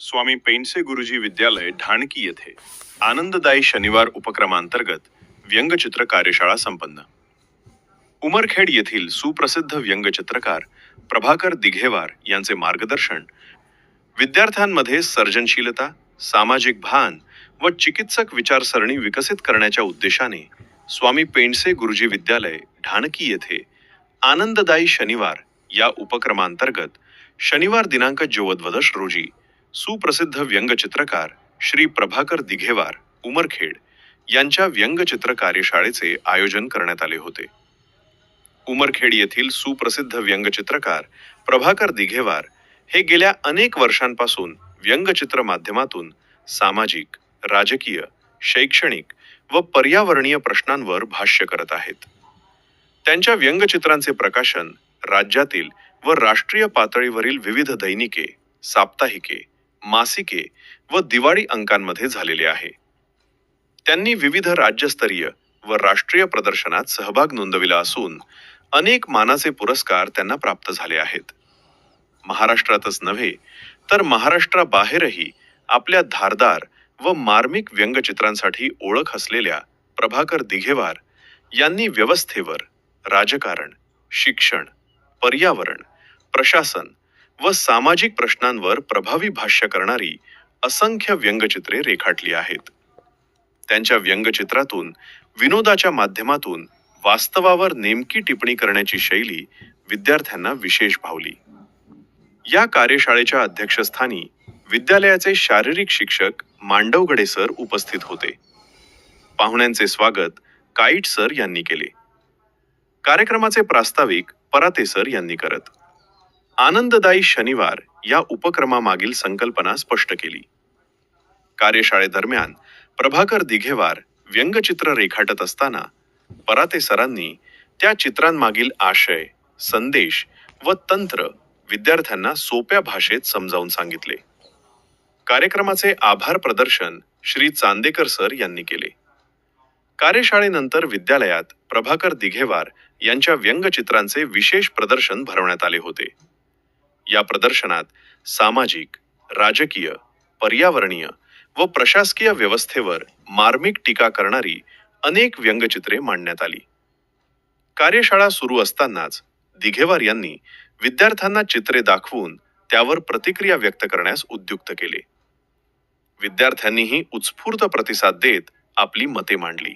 स्वामी पेंडसे गुरुजी विद्यालय ढाणकी येथे आनंददायी शनिवार उपक्रमांतर्गत व्यंगचित्र कार्यशाळा संपन्न. उमरखेड येथील सुप्रसिद्ध व्यंगचित्रकार प्रभाकर दिघेवार यांचे मार्गदर्शन विद्यार्थ्यांमध्ये सर्जनशीलता सामाजिक भान व चिकित्सक विचारसरणी विकसित करण्याच्या उद्देशाने स्वामी पेंडसे गुरुजी विद्यालय ढाणकी येथे आनंददायी शनिवार या उपक्रमांतर्गत शनिवार दिनांक जोवद्वदश रोजी सुप्रसिद्ध व्यंगचित्रकार श्री प्रभाकर दिघेवार उमरखेड यांच्या व्यंगचित्र कार्यशाळेचे आयोजन करण्यात आले होते. उमरखेड येथील सुप्रसिद्ध व्यंगचित्रकार प्रभाकर दिघेवार हे गेल्या अनेक वर्षांपासून व्यंगचित्र माध्यमातून सामाजिक राजकीय शैक्षणिक व पर्यावरणीय प्रश्नांवर भाष्य करत आहेत. त्यांच्या व्यंगचित्रांचे प्रकाशन राज्यातील व राष्ट्रीय पातळीवरील विविध दैनिके साप्ताहिके मासिके व दिवाळी अंकांमध्ये झालेले आहे. त्यांनी विविध राज्यस्तरीय व राष्ट्रीय प्रदर्शनात सहभाग नोंदविला असून अनेक मानाचे पुरस्कार त्यांना प्राप्त झाले आहेत. महाराष्ट्रातच नव्हे तर महाराष्ट्राबाहेरही आपल्या धारदार व मार्मिक व्यंगचित्रांसाठी ओळख असलेल्या प्रभाकर दिघेवार यांनी व्यवस्थेवर राजकारण शिक्षण पर्यावरण प्रशासन व सामाजिक प्रश्नांवर प्रभावी भाष्य करणारी असंख्य व्यंगचित्रे रेखाटली आहेत. त्यांच्या व्यंगचित्रातून विनोदाच्या माध्यमातून वास्तवावर नेमकी टिप्पणी करण्याची शैली विद्यार्थ्यांना विशेष भावली. या कार्यशाळेच्या अध्यक्षस्थानी विद्यालयाचे शारीरिक शिक्षक मांडवगडे सर उपस्थित होते. पाहुण्यांचे स्वागत काईट सर यांनी केले. कार्यक्रमाचे प्रास्ताविक पराते सर यांनी करत. आनंददायी शनिवार या उपक्रमामागील संकल्पना स्पष्ट केली. कार्यशाळेदरम्यान प्रभाकर दिघेवार व्यंगचित्र रेखाटत असताना पराते सरांनी त्या चित्रांमागील आशय संदेश व तंत्र विद्यार्थ्यांना सोप्या भाषेत समजावून सांगितले. कार्यक्रमाचे आभार प्रदर्शन श्री चांदेकर सर यांनी केले. कार्यशाळेनंतर विद्यालयात प्रभाकर दिघेवार यांच्या व्यंगचित्रांचे विशेष प्रदर्शन भरवण्यात आले होते. या प्रदर्शनात सामाजिक राजकीय पर्यावरणीय व प्रशासकीय व्यवस्थेवर मार्मिक टीका करणारी अनेक व्यंगचित्रे मांडण्यात आली. कार्यशाळा सुरू असतानाच दिघेवार यांनी विद्यार्थ्यांना चित्रे दाखवून त्यावर प्रतिक्रिया व्यक्त करण्यास उद्युक्त केले. विद्यार्थ्यांनीही उत्स्फूर्त प्रतिसाद देत आपली मते मांडली.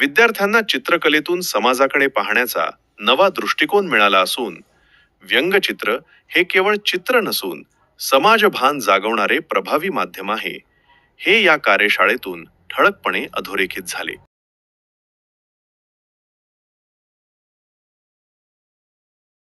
विद्यार्थ्यांना चित्रकलेतून समाजाकडे पाहण्याचा नवा दृष्टिकोन मिळाला असून व्यंगचित्र हे केवळ चित्र नसून समाजभान जागवणारे प्रभावी माध्यम आहे. हे या कार्यशाळेतून ठळकपणे अधोरेखित झाले.